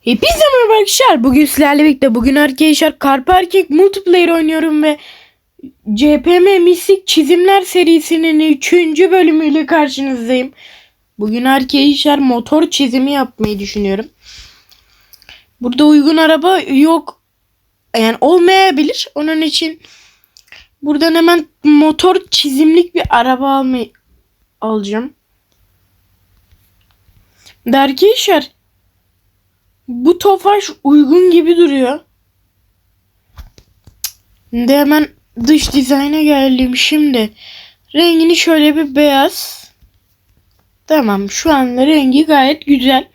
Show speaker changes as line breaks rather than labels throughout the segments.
Hepinize merhaba arkadaşlar. Bugün sizlerle birlikte bugün arkadaşlar Car Parking Multiplayer oynuyorum ve CPM Misik Çizimler serisinin 3. bölümüyle karşınızdayım. Bugün arkadaşlar motor çizimi yapmayı düşünüyorum. Burada uygun araba yok. Yani olmayabilir. Onun için buradan hemen motor çizimlik bir araba almayı alacağım. De Arkadaşlar bu tofaş uygun gibi duruyor. De hemen dış dizayna geldim şimdi. Rengini şöyle bir beyaz. Tamam şu an rengi gayet güzel.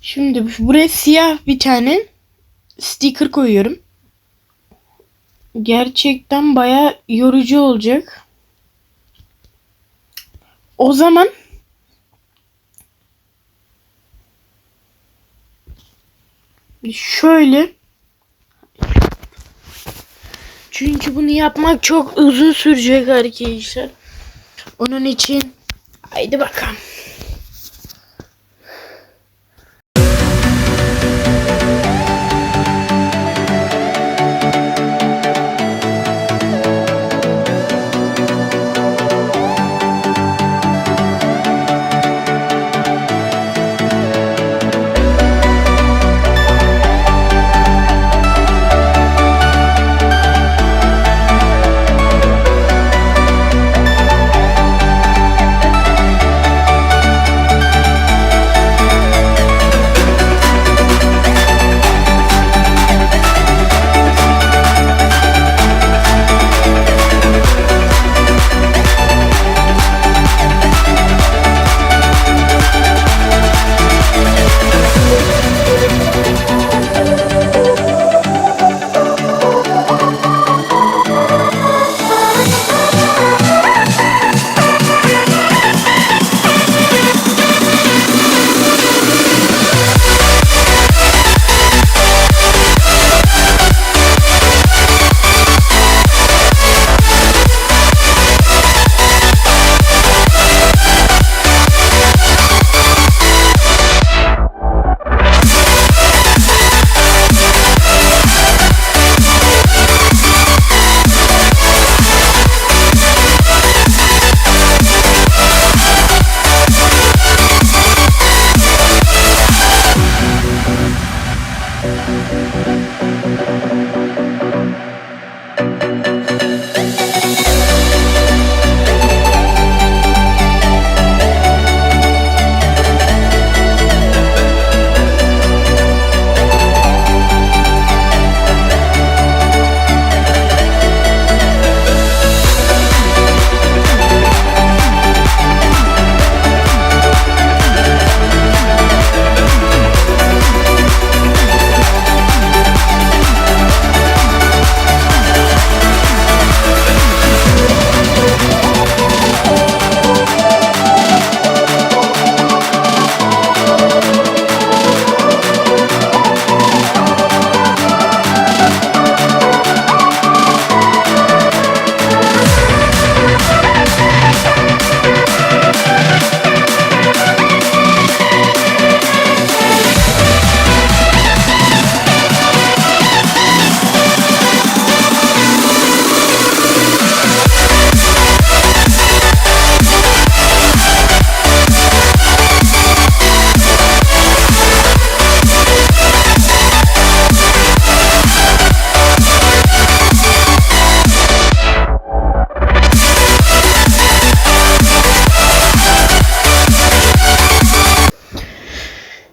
Şimdi buraya siyah bir tane sticker koyuyorum. Gerçekten baya yorucu olacak. O zaman Şöyle. Çünkü bunu yapmak çok uzun sürecek arkadaşlar. Onun için haydi bakalım.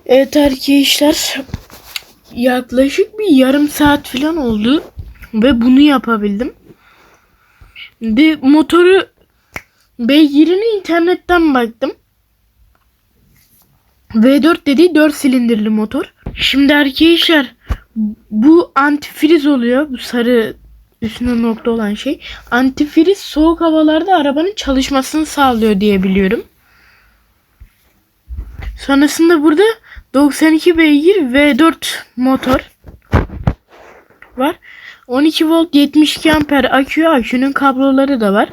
Evet arkadaşlar yaklaşık bir yarım saat falan oldu ve bunu yapabildim. Bir motoru beygirine internetten baktım. V4 dediği 4 silindirli motor. Şimdi arkadaşlar bu antifriz oluyor. Bu sarı üstüne nokta olan şey. Antifriz soğuk havalarda arabanın çalışmasını sağlıyor diye biliyorum. Sonrasında burada 92 beygir V4 motor var. 12 volt 72 amper akü. Akünün kabloları da var.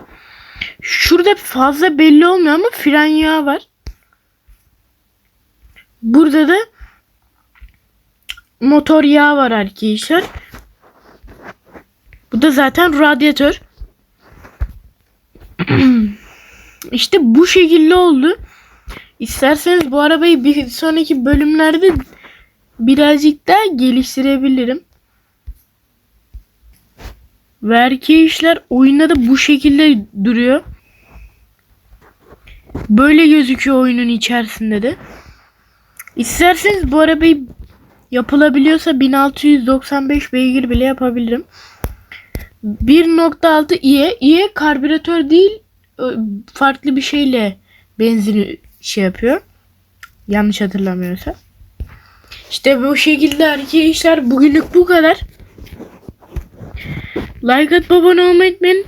Şurada fazla belli olmuyor ama fren yağı var. Burada da motor yağı var arkadaşlar. Bu da zaten radyatör. işte bu şekilde oldu. İsterseniz bu arabayı bir sonraki bölümlerde birazcık daha geliştirebilirim. Ve arkadaşlar oyunda da bu şekilde duruyor. Böyle gözüküyor oyunun içerisinde de. İsterseniz bu arabayı yapılabiliyorsa 1695 beygir bile yapabilirim. 1.6 IE, IE karbüratör değil farklı bir şeyle benzini şey yapıyor. Yanlış hatırlamıyorsam. İşte bu şekilde arkadaşlar bugünlük bu kadar. Like atıp abone olmayı unutmayın.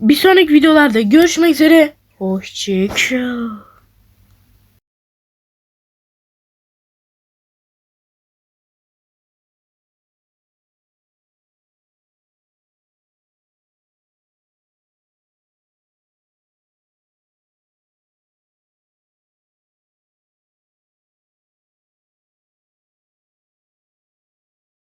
Bir sonraki videolarda görüşmek üzere. Hoşçakalın.